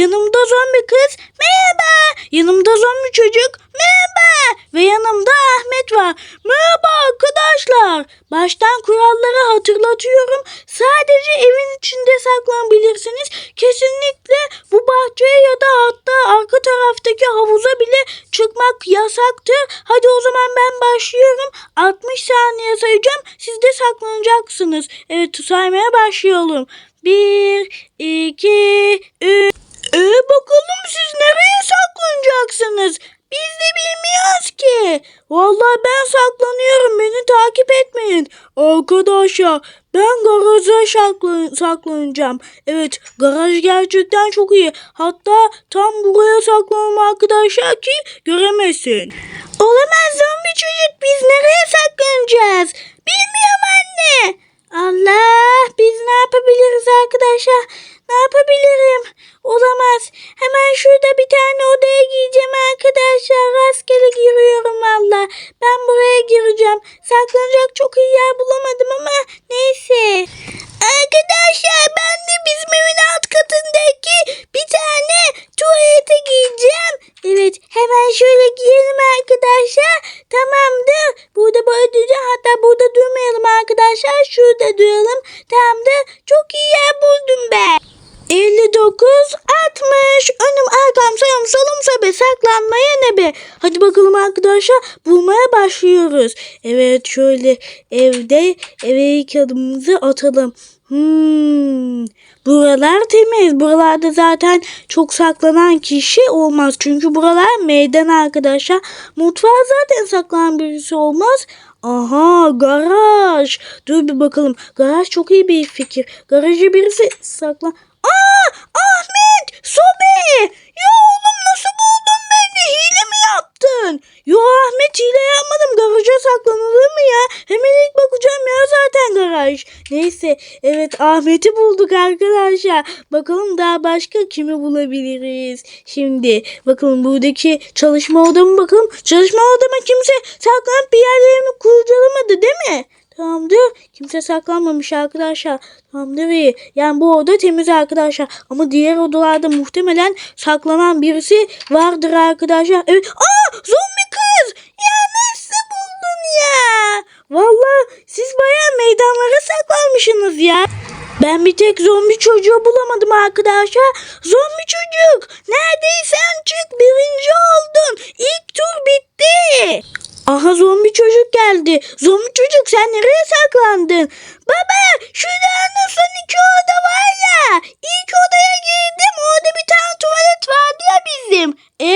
yanımda zombi kız. Merhaba. Yanımda zombi çocuk. Merhaba. Ve yanımda Ahmet var. Merhaba arkadaşlar. Baştan kuralları hatırlatıyorum. Sadece evin içinde saklanabilirsiniz. Kesinlikle bu bahçeye ya da hatta arka taraftaki havuza bile çıkmak yasaktır. Hadi o zaman ben başlıyorum. 60 saniye sayacağım. Siz de saklanacaksınız. Evet saymaya başlayalım. 1, 2, 3. Ee bakalım siz nereye saklanacaksınız? Biz de bilmiyoruz ki. Vallahi ben saklanıyorum. Beni takip etmeyin. Arkadaşlar ben garaja saklan saklanacağım. Evet garaj gerçekten çok iyi. Hatta tam buraya saklanalım arkadaşlar ki göremesin. Olamaz zombi çocuk biz nereye saklanacağız? Saklanacak çok iyi yer bulamadım ama neyse. Arkadaşlar ben de bizim evin alt katındaki bir tane tuvalete gireceğim. Evet hemen şöyle giyelim arkadaşlar. Tamamdır. Burada böyle duracağım. Hatta burada durmayalım arkadaşlar. Şurada duralım. Tamamdır. Çok iyi yer buldum ben. 59, 60, önüm arkam sağım solum sobe saklanmaya ne be. Hadi bakalım arkadaşlar bulmaya başlıyoruz. Evet şöyle evde eve ilk adımımızı atalım. Hmm, buralar temiz. Buralarda zaten çok saklanan kişi olmaz. Çünkü buralar meydan arkadaşlar. Mutfağa zaten saklanan birisi olmaz. Aha garaj. Dur bir bakalım. Garaj çok iyi bir fikir. Garajı birisi saklan. Aa Ahmet Sobe. Ya oğlum nasıl buldun beni? Hile mi yaptın? Yo Ahmet hile yapmadım. Garaja saklanılır mı ya? Hemen ilk bakacağım ya zaten garaj. Neyse evet Ahmet'i bulduk arkadaşlar. Bakalım daha başka kimi bulabiliriz. Şimdi bakalım buradaki çalışma odamı bakalım. Çalışma odama kimse saklanıp bir yerlerimi kurcalamadı değil mi? Tamamdır. Kimse saklanmamış arkadaşlar. Tamamdır iyi. Yani bu oda temiz arkadaşlar. Ama diğer odalarda muhtemelen saklanan birisi vardır arkadaşlar. Evet. Aa zombi kız. Ya nasıl buldun ya? Vallahi siz bayağı meydanlara saklanmışsınız ya. Ben bir tek zombi çocuğu bulamadım arkadaşlar. Zombi çocuk neredeysen çık birinci oldun. İlk tur bitti. Aha zombi çocuk geldi. Zombi çocuk sen nereye saklandın? Baba şurada son iki oda var ya. İlk odaya girdim orada bir tane tuvalet vardı ya bizim. E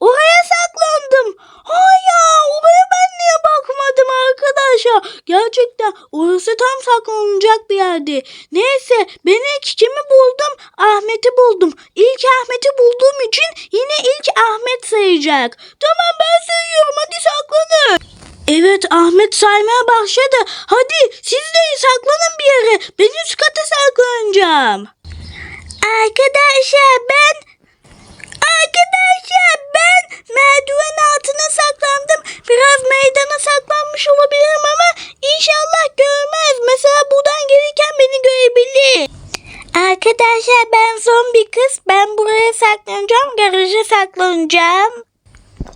oraya saklandım. Ha ya oraya ben niye bakmadım arkadaşlar? Gerçekten orası tam saklanacak bir yerdi. Neyse ben ilk kimi buldum? Ahmet'i buldum. İlk Ahmet'i bulduğum için yine ilk Ahmet sayacak. Tamam ben saklanın. Evet Ahmet saymaya başladı. Hadi siz de saklanın bir yere. Ben üst kata saklanacağım. Arkadaşlar ben Arkadaşlar ben merdiven altına saklandım. Biraz meydana saklanmış olabilirim ama inşallah görmez. Mesela buradan gelirken beni görebilir. Arkadaşlar ben zombi kız. Ben buraya saklanacağım. Garaja saklanacağım.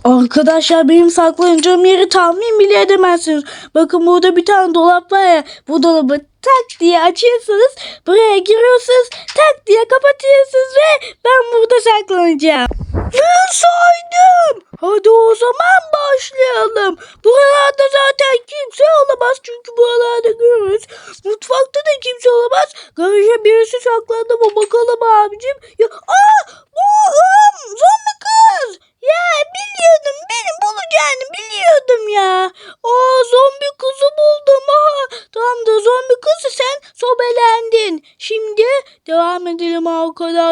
Arkadaşlar benim saklanacağım yeri tahmin bile edemezsiniz. Bakın burada bir tane dolap var ya. Bu dolabı tak diye açıyorsunuz. Buraya giriyorsunuz. Tak diye kapatıyorsunuz ve ben burada saklanacağım. Ben saydım. Hadi o zaman başlayalım. Buralarda zaten kimse olamaz. Çünkü buralarda görürüz. Mutfakta da kimse olamaz. Garaja birisi saklandı mı bakalım abicim. Ya, aa, bu um, zombi kız. Ya biliyordum beni bulacağını biliyordum ya. Aa zombi kızı buldum ha. Tamam da zombi kızı sen sobelendin. Şimdi devam edelim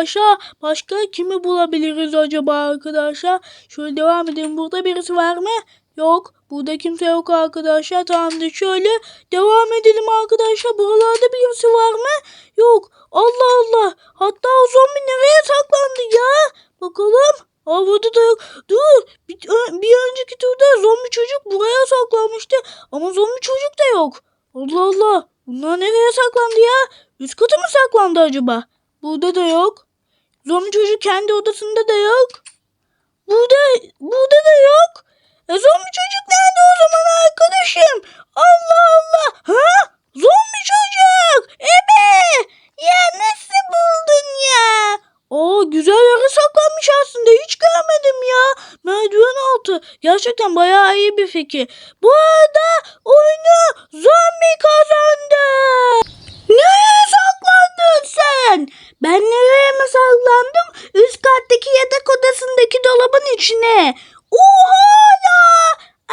arkadaşlar. Başka kimi bulabiliriz acaba arkadaşlar? Şöyle devam edelim. Burada birisi var mı? Yok. Burada kimse yok arkadaşlar. Tamamdır şöyle devam edelim arkadaşlar. Buralarda birisi var mı? Yok. Allah Allah. Hatta o zombi nereye saklandı ya? Bakalım. Aa burada da yok. Dur. Bir, bir önceki turda zombi çocuk buraya saklanmıştı. Ama zombi çocuk da yok. Allah Allah. Bunlar nereye saklandı ya? Üst kata mı saklandı acaba? Burada da yok. Zombi çocuk kendi odasında da yok. Burada, burada da yok. E zombi çocuk nerede o zaman arkadaşım? Allah Allah. Ha? Zombi çocuk. Ebe. Ya nasıl buldun ya? Aa güzel yere saklanmış aslında. Hiç görmedim ya. Merdiven altı. Gerçekten bayağı iyi bir fikir. Bu arada oyunu zombi kazandı. Nereye saklandın sen? Ben nereye mi saklandım? Üst kattaki yatak odasındaki dolabın içine. Oha ya!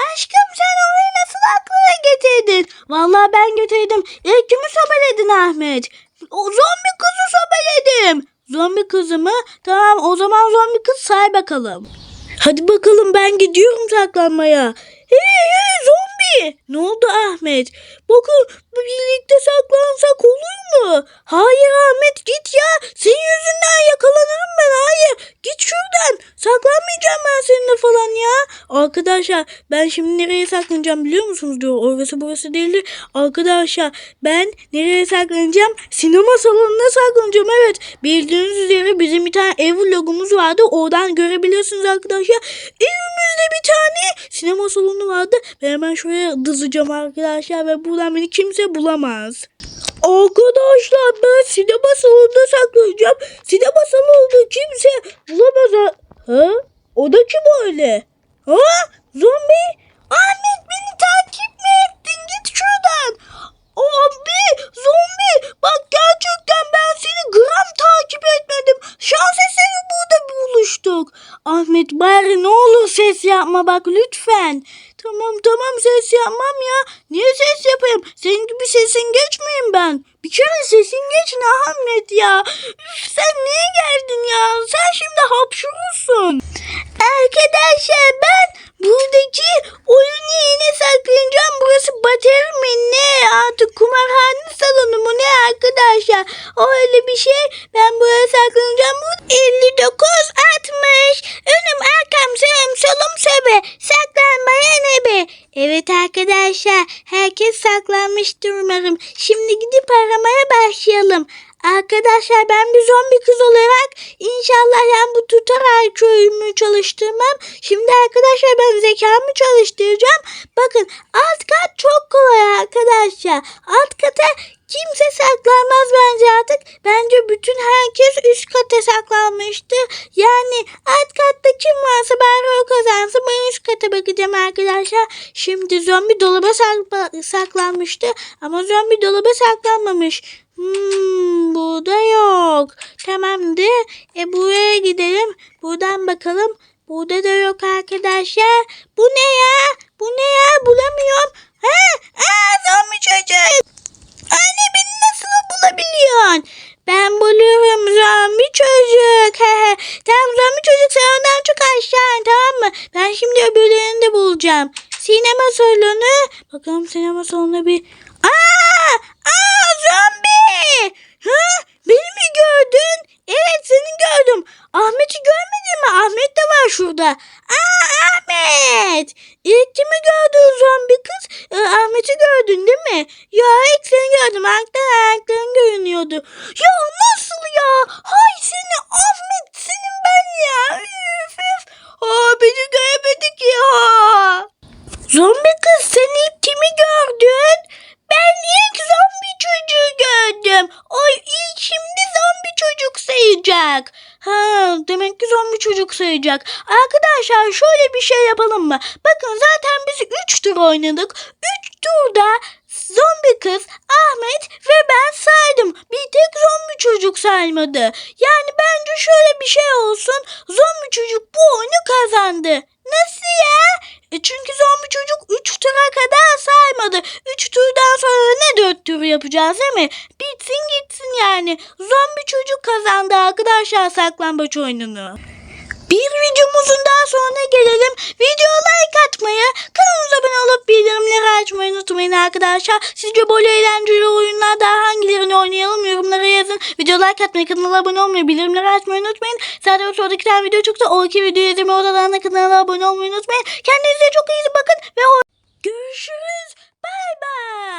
Aşkım sen orayı nasıl aklına getirdin? Vallahi ben getirdim. İlk kimi sobeledin Ahmet? O zombi kızı sobeledim. Zombi kızı mı? Tamam o zaman zombi kız say bakalım. Hadi bakalım ben gidiyorum saklanmaya. Hey hey zombi! Ne oldu Ahmet? Bakın birlikte saklansak olur mu? Hayır Ahmet git ya. Senin yüzünden yakalanırım ben. Hayır git şuradan. Saklanmayacağım ben seninle falan ya. Arkadaşlar ben şimdi nereye saklanacağım biliyor musunuz diyor. Orası burası değildir. Arkadaşlar ben nereye saklanacağım? Sinema salonuna saklanacağım. Evet bildiğiniz üzere bizim bir tane ev vlogumuz vardı. Oradan görebilirsiniz arkadaşlar. Evimizde bir tane sinema salonu vardı. Ben hemen şuraya dızıcağım arkadaşlar ve buradan beni kimse bulamaz. Arkadaşlar ben sinema salonunda saklayacağım. Sinema salonunda kimse bulamaz. Ha? O da kim öyle? Ha? Zombi? Ahmet beni takip mi ettin? Git şuradan. Abi zombi bak gerçekten ben seni gram takip etmedim. Şans eseri burada buluştuk. Ahmet bari ne olur ses yapma bak lütfen. Tamam tamam ses yapmam ya. Niye ses yapayım? Senin gibi sesin geçmeyeyim ben. Bir kere sesin geç ne Ahmet ya. Üf, sen niye geldin ya? Sen şimdi hapşurursun. Arkadaşlar ben buradaki oyun yerine saklayacağım. Burası bateri mi ne? Artık kumarhane salonu mu ne arkadaşlar? O öyle bir şey. Ben buraya saklanacağım. Bu 59 60. Önüm arkam sağım solum sobe. Saklanmaya ne be? Evet arkadaşlar herkes saklanmıştır umarım. Şimdi gidip aramaya başlayalım. Arkadaşlar ben bir zombi kız olarak inşallah yani bu tutar köyümü çalıştırmam. Şimdi arkadaşlar ben zekamı çalıştıracağım. Bakın alt kat çok kolay arkadaşlar. Alt kata kimse saklanmaz bence artık. Bence bütün herkes üst kata saklanmıştır. Yani alt katta kim varsa bari o kazansın. Ben üst kata bakacağım arkadaşlar. Şimdi zombi dolaba sakla- saklanmıştı. Ama zombi dolaba saklanmamış. Hmm, burada yok. Tamamdır. E buraya gidelim. Buradan bakalım. Burada da yok arkadaşlar. Bu ne ya? Bu ne ya? Bulamıyorum. Ha? Aa, zombi çocuk. Anne beni nasıl bulabiliyorsun? Ben buluyorum zombi çocuk. tamam zombi çocuk sen ondan çok aşağı tamam mı? Ben şimdi öbürlerini de bulacağım. Sinema salonu. Bakalım sinema salonuna bir... Zombi! Ha? Beni mi gördün? Evet seni gördüm. Ahmet'i görmedin mi? Ahmet de var şurada. Aa Ahmet! İlk kimi gördün zombi kız? Ee, Ahmet'i gördün değil mi? Ya ilk seni gördüm. Ayaktan ayakların görünüyordu. Ya nasıl ya? Hay seni Ahmet senin ben ya. Üf üf. Aa beni göremedik ya. Zombi kız sen ilk kimi gördün? Ben ilk zombi çocuğu gördüm. O ilk şimdi zombi çocuk sayacak. Ha, demek ki zombi çocuk sayacak. Arkadaşlar şöyle bir şey yapalım mı? Bakın zaten biz 3 tur oynadık. 3 turda zombi kız, Ahmet ve ben saydım. Bir tek zombi çocuk saymadı. Yani bence şöyle bir şey olsun. Zombi çocuk bu oyunu kazandı. Nasıl ya? E çünkü zombi çocuk 3 tura kadar saymadı. 3 turdan sonra ne 4 tur yapacağız değil mi? Bitsin gitsin yani. Zombi çocuk kazandı arkadaşlar saklambaç oyununu. Bir videomuzun daha sonuna gelelim. Video like atmayı, kanalımıza abone olup bildirimleri açmayı unutmayın arkadaşlar. Sizce böyle eğlenceli oyunlar daha hangilerini oynayalım yorumlara yazın. Video like atmayı, kanala abone olmayı, bildirimleri açmayı unutmayın. Zaten sonra iki tane video çıktı. O iki videoyu izleme odalarına kanala abone olmayı unutmayın. Kendinize çok iyi bakın ve görüşürüz. Bay bay.